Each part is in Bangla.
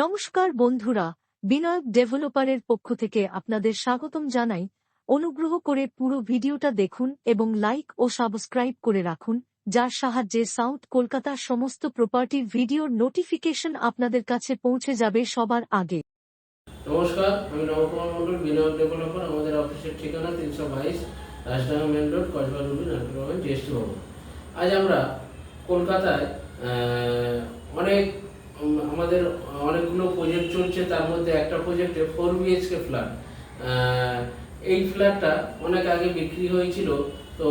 নমস্কার বন্ধুরা, বিনায়ক ডেভেলপারের পক্ষ থেকে আপনাদের স্বাগতম জানাই। অনুগ্রহ করে পুরো ভিডিওটা দেখুন এবং লাইক ও সাবস্ক্রাইব করে রাখুন, যার সাহায্যে সাউথ কলকাতার সমস্ত প্রপার্টির ভিডিওর নোটিফিকেশন আপনাদের কাছে পৌঁছে যাবে সবার আগে। নমস্কার, আমি নবকুমার মন্ডল বিনয় ডেভেলপার, আমাদের অফিসের ঠিকানা তিনশো বাইশ রাজডাঙ্গা মেন রোড আজ আমরা কলকাতায় অনেক আমাদের অনেকগুলো প্রজেক্ট চলছে, তার মধ্যে একটা প্রজেক্টে ফোর বিএইচকে ফ্ল্যাট এই ফ্ল্যাটটা অনেক আগে বিক্রি হয়েছিল, তো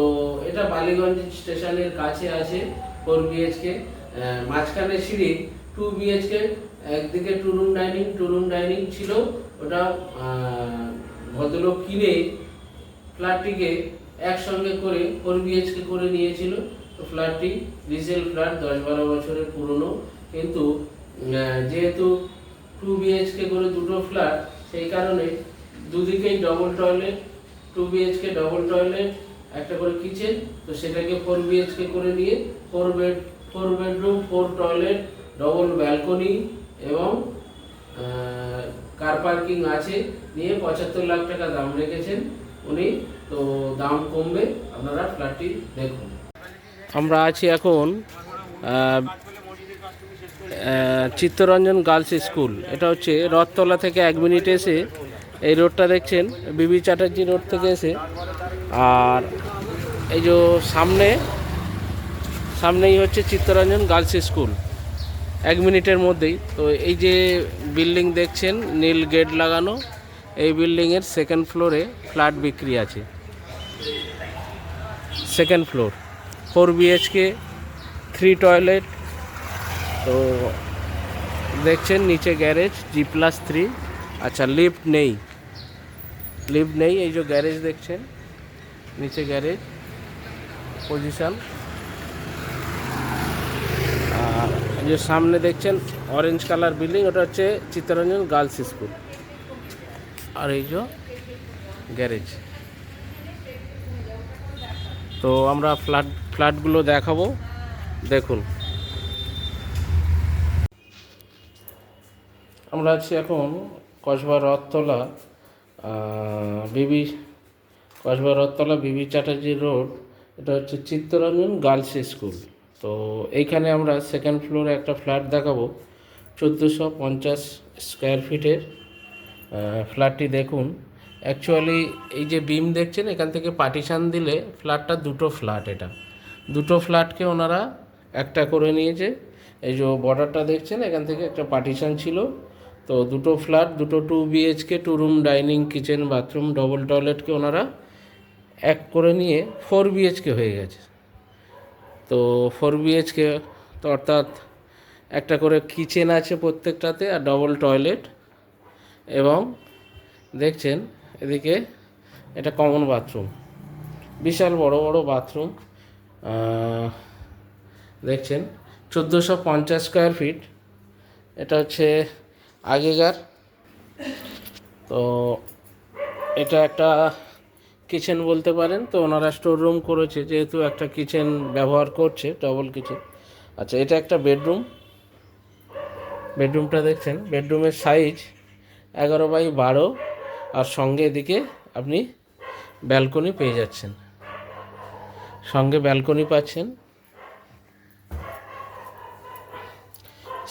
এটা বালিগঞ্জ স্টেশনের কাছে আছে ফোর বিএইচকে মাঝখানে সিঁড়ি টু বিএইচকে একদিকে two room dining two room dining ছিল। ওটা ভদ্রলোক কিনে ফ্ল্যাটটিকে একসঙ্গে করে ফোর বিএইচকে করে নিয়েছিল। তো ফ্ল্যাটটি রিসেল ফ্ল্যাট দশ বারো বছরের পুরনো। কিন্তু যেহেতু টু বিএইচকে করে দুটো ফ্ল্যাট সেই কারণে দুদিকেই double toilet two BHK double toilet একটা করে কিচেন তো সেটাকে ফোর বিএইচকে করে নিয়ে four bed four bedroom four toilet double balcony এবং কার পার্কিং আছে নিয়ে পঁচাত্তর লাখ টাকা দাম রেখেছেন উনি। তো দাম কমবে, আপনারা ফ্ল্যাটটি দেখুন। আমরা আছি এখন চিত্তরঞ্জন গার্লস স্কুল। এটা হচ্ছে রথতলা থেকে এক মিনিট এসে এই রোডটা দেখছেন, বিবি চ্যাটার্জি রোড থেকে এসে। আর এই যে সামনে, সামনেই হচ্ছে চিত্তরঞ্জন গার্লস স্কুল, এক মিনিটের মধ্যেই। তো এই যে বিল্ডিং দেখছেন, নীল গেট লাগানো, এই বিল্ডিংয়ের সেকেন্ড ফ্লোরে ফ্ল্যাট বিক্রি আছে। Second floor four BHK three toilet তো দেখছেন নিচে গ্যারেজ জি প্লাস থ্রি আচ্ছা লিফট নেই। লিফট নেই, এই যে গ্যারেজ দেখছেন, নিচে গ্যারেজ পজিশন আর যে সামনে দেখছেন অরেঞ্জ কালার বিল্ডিং ওটা হচ্ছে চিত্তরঞ্জন গার্লস স্কুল আর এই যে গ্যারেজ। তো আমরা ফ্ল্যাট ফ্ল্যাটগুলো দেখাবো। দেখুন। আমরা আছি এখন কসবা রথতলা বিবি, কসবা রথতলা বিবি চ্যাটার্জি রোড, এটা হচ্ছে চিত্তরঞ্জন গার্লস স্কুল। তো এইখানে আমরা সেকেন্ড ফ্লোরে একটা ফ্ল্যাট দেখাবো, চোদ্দোশো পঞ্চাশ স্কোয়ার ফিটের ফ্ল্যাটটি দেখুন। অ্যাকচুয়ালি এই যে বিম দেখছেন, এখান থেকে পার্টিশান দিলে ফ্ল্যাটটা দুটো ফ্ল্যাট এটা। দুটো ফ্ল্যাটকে ওনারা একটা করে নিয়েছে। এই যে বর্ডারটা দেখছেন, এখান থেকে একটা পার্টিশান ছিল। তো দুটো ফ্ল্যাট, দুটো two BHK two room dining kitchen bathroom double টয়লেটকে ওনারা এক করে নিয়ে ফোর বিএইচকে হয়ে গেছে। তো ফোর বিএইচকে তো অর্থাৎ একটা করে কিচেন আছে প্রত্যেকটাতে আর ডবল টয়লেট এবং দেখছেন এদিকে এটা কমন বাথরুম বিশাল বড় বড় বাথরুম দেখছেন চোদ্দোশো পঞ্চাশ স্কোয়ার ফিট এটা হচ্ছে আগেকার। তো এটা একটা কিচেন বলতে পারেন। তো ওনারা স্টোর রুম করেছে, যেহেতু একটা কিচেন ব্যবহার করছে ডবল কিচেন আচ্ছা এটা একটা বেডরুম বেডরুমটা দেখছেন বেডরুমের সাইজ এগারো বাই বারো। আর সঙ্গে এদিকে আপনি ব্যালকনি পেয়ে যাচ্ছেন। সঙ্গে ব্যালকনি পাচ্ছেন।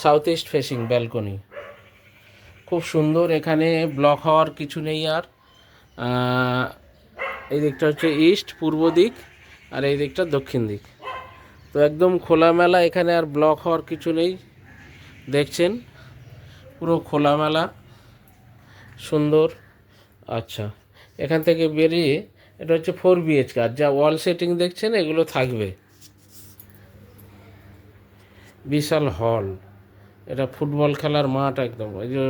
সাউথ ইস্ট ফেসিং ব্যালকনি খুব সুন্দর, এখানে ব্লক হওয়ার কিছু নেই আর। এই দিকটা হচ্ছে ইস্ট পূর্ব দিক, আর এই দিকটা দক্ষিণ দিক। তো একদম খোলামেলা, এখানে আর ব্লক হওয়ার কিছু নেই। দেখছেন? পুরো খোলামেলা, সুন্দর। আচ্ছা এখান থেকে বেরিয়ে, এটা হচ্ছে ফোর বিএইচকে আর যা ওয়াল সেটিং দেখছেন, এগুলো থাকবে। বিশাল হল এটা ফুটবল খেলার মাঠ একদম। এই যে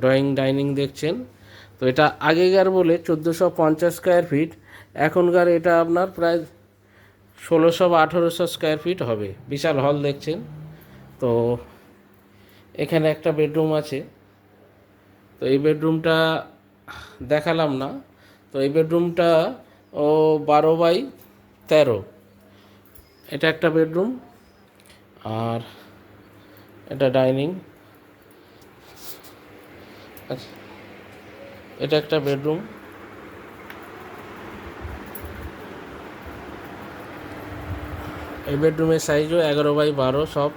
ড্রয়িং, ডাইনিং দেখছেন, তো এটা আগেকার বলে চোদ্দোশো পঞ্চাশ স্কোয়ার ফিট এখনকার এটা আপনার প্রায় ষোলোশো বা আঠেরোশো স্কোয়ার ফিট হবে। বিশাল হল দেখছেন, তো এখানে একটা বেডরুম আছে। তো এই বেডরুমটা দেখালাম না, তো এই বেডরুমটা ও বারো বাই তেরো। এটা একটা বেডরুম আর এটা ডাইনিং আচ্ছা। এটা একটা বেডরুম এই বেডরুমের সাইজও এগারো বাই বারো সব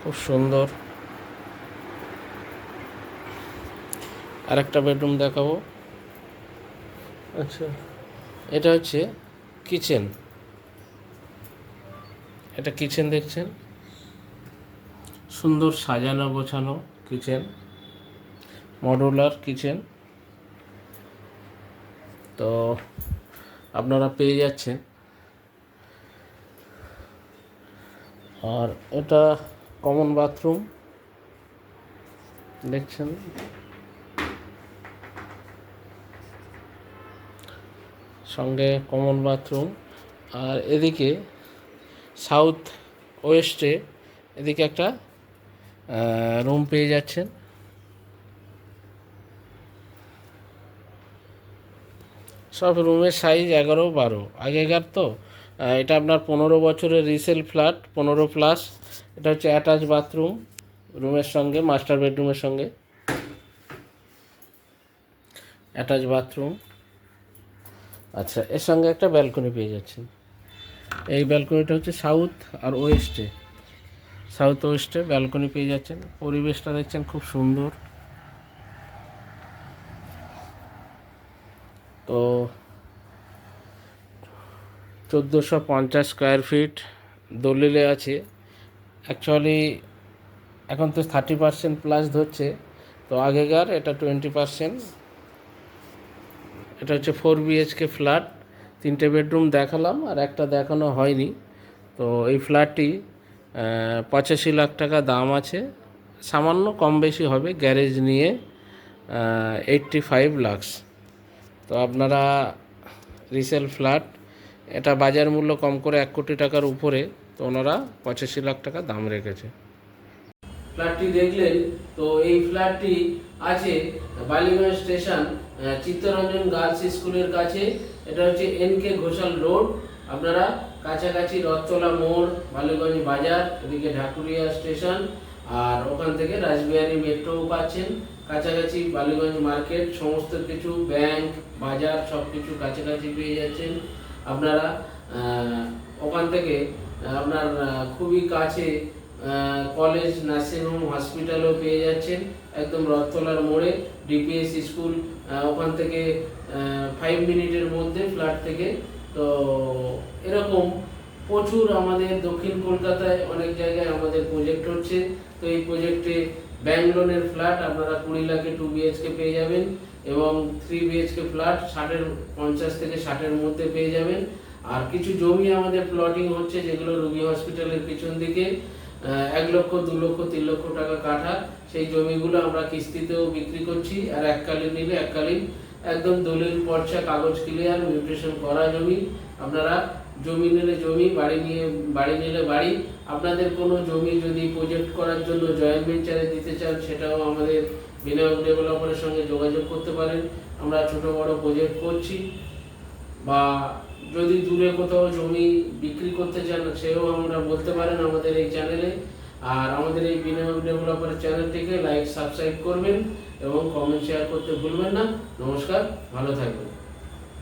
খুব সুন্দর। আর একটা বেডরুম দেখাবো। আচ্ছা। এটা হচ্ছে কিচেন এটা কিচেন দেখছেন? সুন্দর সাজানো গোছানো কিচেন, মডুলার কিচেন। তো আপনারা পেয়ে যাচ্ছেন। আর এটা কমন বাথরুম দেখছেন? সঙ্গে কমন বাথরুম আর এদিকে সাউথ ওয়েস্টে এদিকে একটা রুম পেয়ে যাচ্ছেন। সব রুমের সাইজ এগারো বারো। আগেকার তো এটা আপনার পনেরো বছরের রিসেল ফ্ল্যাট পনেরো প্লাস এটা হচ্ছে অ্যাটাচ বাথরুম রুমের সঙ্গে মাস্টার বেডরুমের সঙ্গে। অ্যাটাচ বাথরুম আচ্ছা এর সঙ্গে একটা ব্যালকনি পেয়ে যাচ্ছেন। এই ব্যালকনিটা হচ্ছে সাউথ আর ওয়েস্টে সাউথ ওয়েস্টে ব্যালকনি পেয়ে যাচ্ছেন। পরিবেশটা দেখছেন খুব সুন্দর। তো চোদ্দোশো পঞ্চাশ স্কোয়ার ফিট দলিলে আছে। অ্যাকচুয়ালি এখন তো থার্টি পার্সেন্ট প্লাস ধরছে। তো আগেকার এটা টোয়েন্টি পার্সেন্ট এটা হচ্ছে ফোর বিএইচকে ফ্ল্যাট তিনটে বেডরুম দেখালাম আর একটা দেখানো হয়নি। তো এই ফ্ল্যাটটি পঁচাশি লাখ টাকা দাম আছে। সামান্য কম বেশি হবে, গ্যারেজ নিয়ে এইটটি ফাইভ লাক্স তো আপনারা রিসেল ফ্ল্যাট এটা বাজার মূল্য কম করে এক কোটি টাকার উপরে, তো ওনারা পঁচাশি লাখ টাকা দাম রেখেছে। ফ্ল্যাটটি দেখলেন, তো এই ফ্ল্যাটটি আছে বালিগঞ্জ স্টেশন চিত্তরঞ্জন গার্লস স্কুলের কাছে। এটা হচ্ছে এন কে ঘোষাল রোড। আপনারা কাছাকাছি রথতলা মোড় বালিগঞ্জ বাজার এদিকে ঢাকুরিয়া স্টেশন আর ওখান থেকে রাসবিহারী মেট্রোও পাচ্ছেন। কাছাকাছি বালিগঞ্জ মার্কেট, সমস্ত কিছু, ব্যাংক, বাজার সব কিছু কাছাকাছি পেয়ে যাচ্ছেন আপনারা। ওখান থেকে আপনার খুবই কাছে কলেজ নার্সিংহোম হসপিটালও পেয়ে যাচ্ছেন। একদম রথতলার মোড়ে, ডিপিএস স্কুল ওখান থেকে ফাইভ মিনিটের মধ্যে ফ্ল্যাট থেকে তো এরকম প্রচুর আমাদের দক্ষিণ কলকাতায় অনেক জায়গায় আমাদের প্রজেক্ট হচ্ছে। তো এই প্রজেক্টে ব্যাংক লোনের ফ্ল্যাট আপনারা কুড়ি লাখে টু বিএইচকে পেয়ে যাবেন এবং থ্রি বিএইচকে ফ্ল্যাট ষাটের, পঞ্চাশ থেকে ষাটের মধ্যে পেয়ে যাবেন। আর কিছু জমি আমাদের প্লটিং হচ্ছে যেগুলো রুবি হসপিটালের পিছন দিকে। এক লক্ষ, দু লক্ষ, তিন লক্ষ টাকা কাঠা। সেই জমিগুলো আমরা কিস্তিতেও বিক্রি করছি। আর এককালীন নিলে এককালীন একদম দলিল, পর্চা, কাগজ ক্লিয়ার মিউটেশন করা জমি। আপনারা জমি নিলে জমি, বাড়ি নিয়ে, বাড়ি নিলে বাড়ি। আপনাদের কোনো জমি যদি প্রজেক্ট করার জন্য জয়েন্ট ভেঞ্চারে দিতে চান, সেটাও আমাদের বিনিয়োগ ডেভেলপারের সঙ্গে যোগাযোগ করতে পারেন। আমরা ছোট, বড় প্রজেক্ট করছি। বা যদি দূরে কোথাও জমি বিক্রি করতে চান, সেও আমরা বলতে পারেন আমাদের এই চ্যানেলে আর আমাদের এই বিনিয়োগ ডেভেলপার চ্যানেলটিকে লাইক সাবস্ক্রাইব করবেন এবং কমেন্ট শেয়ার করতে ভুলবেন না। নমস্কার, ভালো থাকবেন।